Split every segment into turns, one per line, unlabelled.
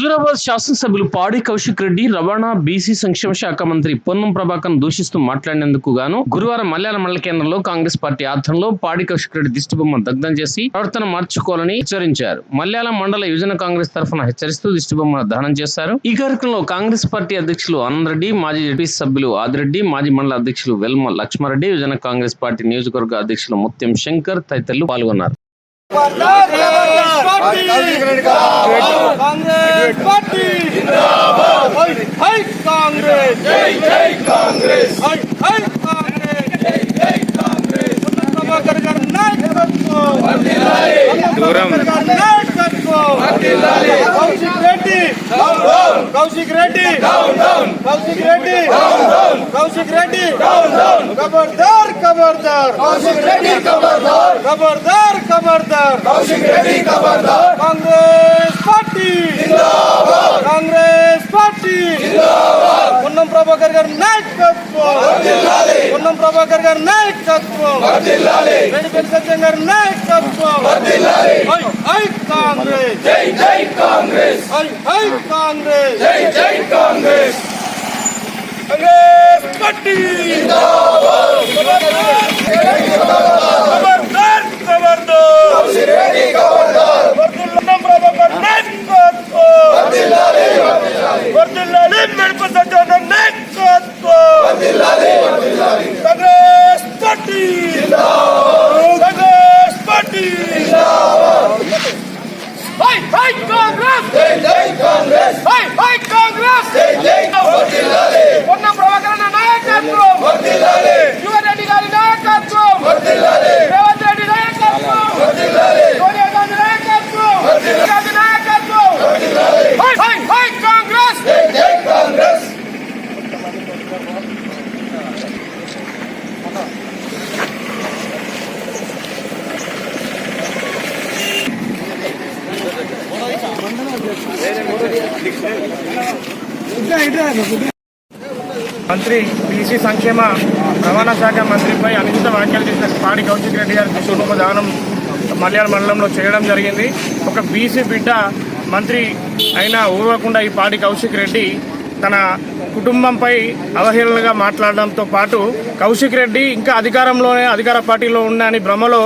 హుజూరాబాద్ శాసనసభ్యులు పాడి కౌశిక్ రెడ్డి రవాణా బీసీ సంక్షేమ శాఖ మంత్రి పొన్నం ప్రభాకర్ దూషిస్తూ మాట్లాడినందుకు గాను గురువారం మల్యాల మండల కేంద్రంలో కాంగ్రెస్ పార్టీ ఆధ్వర్యంలో పాడి కౌశిక్ రెడ్డి దిష్టిబొమ్మ దగ్ధం చేసి ప్రవర్తన మార్చుకోవాలని హెచ్చరించారు. మల్యాల మండల యువజన కాంగ్రెస్ తరఫున హెచ్చరిస్తూ దిష్టిబొమ్మ దహనం చేశారు. ఈ కార్యక్రమంలో కాంగ్రెస్ పార్టీ అధ్యక్షులు ఆనందరెడ్డి మాజీ జడ్పీ సభ్యులు ఆదిరెడ్డి మాజీ మండల అధ్యక్షులు వెల్మ లక్ష్మారెడ్డి యువజన కాంగ్రెస్ పార్టీ నియోజకవర్గ అధ్యక్షులు ముత్యం శంకర్ తదితరులు పాల్గొన్నారు.
కాంగ్రెస్ పార్టీ! హై కాంగ్రెస్ జై జై కాంగ్రెస్ హై హై కాంగ్రెస్ జై జై కాంగ్రెస్ దూరం Kaushik Reddy! Kaushik Reddy down down Kaushik Reddy down down Kaushik Reddy down down ఖబర్దార్ ఖబర్దార్ కౌశిక్ రెడ్డి ఖబర్దార్ ఖబర్దార్ ఖబర్దార్ కౌశిక్ రెడ్డి ఖబర్దార్ కాంగ్రెస్ పార్టీ. జిందాబాద్. Congress party. జిందాబాద్. పొన్నం ప్రభాకర్ గారి నాయకత్వం. పొన్నం ప్రభాకర్ గారి నాయకత్వం. రెడ్డిపల్లి సత్యం గారి నాయకత్వం. హై కాంగ్రెస్. జై కాంగ్రెస్. హై హై కాంగ్రెస్ జై జై కాంగ్రెస్ కాంగ్రెస్ పార్టీ జిందాబాద్ ఖబర్దార్ ఖబర్దార్ కౌశిక్ ఖబర్దార్ వర్ధిల్లాలి ప్రభాకర్ నాయకత్వం వర్ధిల్లాలి వర్ధిల్లాలి మెడప సజ్జన నాయకత్వం వర్ధిల్లాలి వర్ధిల్లాలి కాంగ్రెస్ పార్టీ జిందాబాద్ కాంగ్రెస్ పార్టీ జిందాబాద్ హై హై కాంగ్రెస్! జై జై కాంగ్రెస్! హై హై కాంగ్రెస్! జై జై వర్ధిల్లాలి పొన్న ప్రభాకరణ నాయకత్వం! వర్ధిల్లాలి యువరెడ్డి గారి నాయకత్వం వర్ధిల్లాలి రేవంత్ రెడ్డి నాయకత్వం వర్ధిల్లాలి సోనియా గాంధీ నాయకత్వం వర్ధిల్లాలి గాంధీ నాయకత్వం వర్ధిల్లాలి హై హై హై కాంగ్రెస్ జై జై కాంగ్రెస్
మంత్రి బీసీ సంక్షేమ రవాణా శాఖ మంత్రిపై అనుచిత వ్యాఖ్యలు చేసిన పాడి కౌశిక్ రెడ్డి గారి దుష్కృప దానం మలయాళ మండలంలో చేయడం జరిగింది. ఒక బీసీ బిడ్డ మంత్రి అయినా ఊరకుండా ఈ పాడి కౌశిక్ రెడ్డి తన కుటుంబంపై అవహేళనగా మాట్లాడడంతో పాటు కౌశిక్ రెడ్డి ఇంకా అధికారంలోనే అధికార పార్టీలో ఉన్నాయని భ్రమలో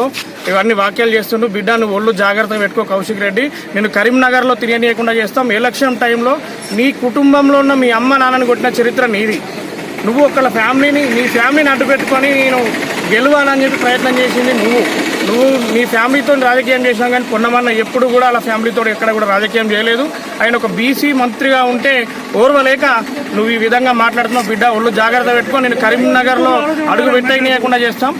ఇవన్నీ వ్యాఖ్యలు చేస్తుండు. బిడ్డ నువ్వు ఒళ్ళు జాగ్రత్తగా పెట్టుకో కౌశిక్ రెడ్డి. నేను కరీంనగర్లో తిరగనీయకుండా చేస్తాం. ఎలక్షన్ టైంలో నీ కుటుంబంలో ఉన్న మీ అమ్మ నాన్నని కొట్టిన చరిత్ర నీది. నువ్వు ఒకళ్ళ ఫ్యామిలీని నీ ఫ్యామిలీని అడ్డు పెట్టుకొని నేను గెలవాలని చెప్పి ప్రయత్నం చేసింది నువ్వు. నువ్వు నీ ఫ్యామిలీతో రాజకీయం చేసినావు కానీ పొన్నమన్న ఎప్పుడు కూడా అలా ఫ్యామిలీతో ఎక్కడ కూడా రాజకీయం చేయలేదు. ఆయన ఒక బీసీ మంత్రిగా ఉంటే ఓర్వలేక నువ్వు ఈ విధంగా మాట్లాడుతున్నావు బిడ్డ ఒళ్ళు జాగ్రత్త పెట్టుకో నేను కరీంనగర్లో అడుగు పెట్టేయకుండా చేస్తాం.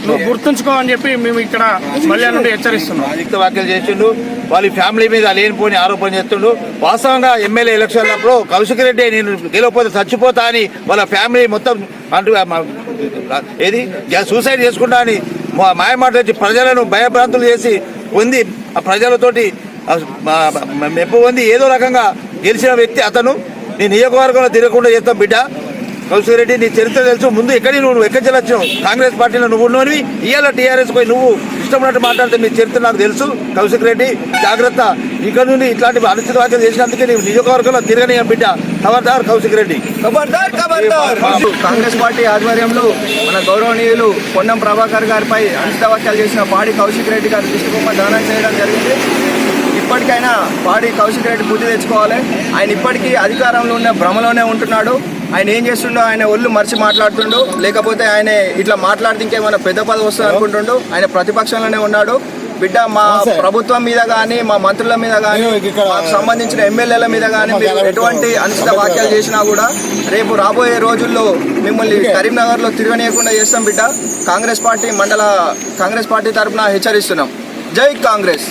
నువ్వు గుర్తుంచుకోవని చెప్పి మేము ఇక్కడ మళ్ళీ నుండి హెచ్చరిస్తున్నాం.
అధిక వ్యాఖ్యలు చేసిండు వాళ్ళ ఫ్యామిలీ మీద లేనిపోని ఆరోపణ చేస్తుండు. వాస్తవంగా ఎమ్మెల్యే ఎలక్షన్లప్పుడు కౌశిక్ రెడ్డి నేను గెలవపోతే చచ్చిపోతా అని వాళ్ళ ఫ్యామిలీ మొత్తం అంటూ ఏది? సూసైడ్ చేసుకుంటా అని మా- మాయమాట తెచ్చి ప్రజలను భయభ్రాంతులు చేసి పొంది ఆ ప్రజలతోటి మెప్పు పొంది ఏదో రకంగా గెలిచిన వ్యక్తి అతను. నీ నియోజకవర్గంలో తిరగకుండా చేస్తాం బిడ్డ. కౌశిక్ రెడ్డి నీ చరిత్ర తెలుసు. ముందు ఎక్కడి నువ్వు? నువ్వు ఎక్కడి చెల్లొచ్చావు కాంగ్రెస్ పార్టీలో నువ్వు ఉన్నవి? ఇవాళ టీఆర్ఎస్ పోయి నువ్వు ఇష్టం ఉన్నట్టు మాట్లాడితే నీ చరిత్ర నాకు తెలుసు. కౌశిక్ రెడ్డి జాగ్రత్త. ఇక్కడ నుండి ఇట్లాంటి అనుచిత వ్యాఖ్యలు చేసినందుకే నీవు నియోజకవర్గంలో తిరగని బిడ్డ? ఖబర్దార్ కౌశిక్ రెడ్డి.
ఖబర్దార్ ఖబర్దార్
కాంగ్రెస్ పార్టీ ఆధ్వర్యంలో మన గౌరవనీయులు పొన్నం ప్రభాకర్ గారిపై అనుచిత వ్యాఖ్యలు చేసిన పాడి కౌశిక్ రెడ్డి గారి దిష్టిబొమ్మ దానం చేయడం జరిగింది. ఇప్పటికైనా పాడి కౌశిక్ రెడ్డి బుద్ధి తెచ్చుకోవాలి. ఆయన ఇప్పటికీ అధికారంలో ఉన్న భ్రమలోనే ఉంటున్నాడు. ఆయన ఏం చేస్తుండో ఆయన ఒళ్ళు మరిచి మాట్లాడుతుండు. లేకపోతే ఆయన ఇట్లా మాట్లాడితే ఇంకేమైనా పెద్ద పదవి వస్తుంది అనుకుంటుండు. ఆయన ప్రతిపక్షంలోనే ఉన్నాడు. బిడ్డ మా ప్రభుత్వం మీద కానీ మా మంత్రుల మీద కానీ మాకు సంబంధించిన ఎమ్మెల్యేల మీద కానీ మీరు ఎటువంటి అనుచిత వ్యాఖ్యలు చేసినా కూడా రేపు రాబోయే రోజుల్లో మిమ్మల్ని కరీంనగర్లో తిరగనీయకుండా చేస్తాం బిడ్డ. కాంగ్రెస్ పార్టీ మండల కాంగ్రెస్ పార్టీ తరఫున హెచ్చరిస్తున్నాం. జై కాంగ్రెస్.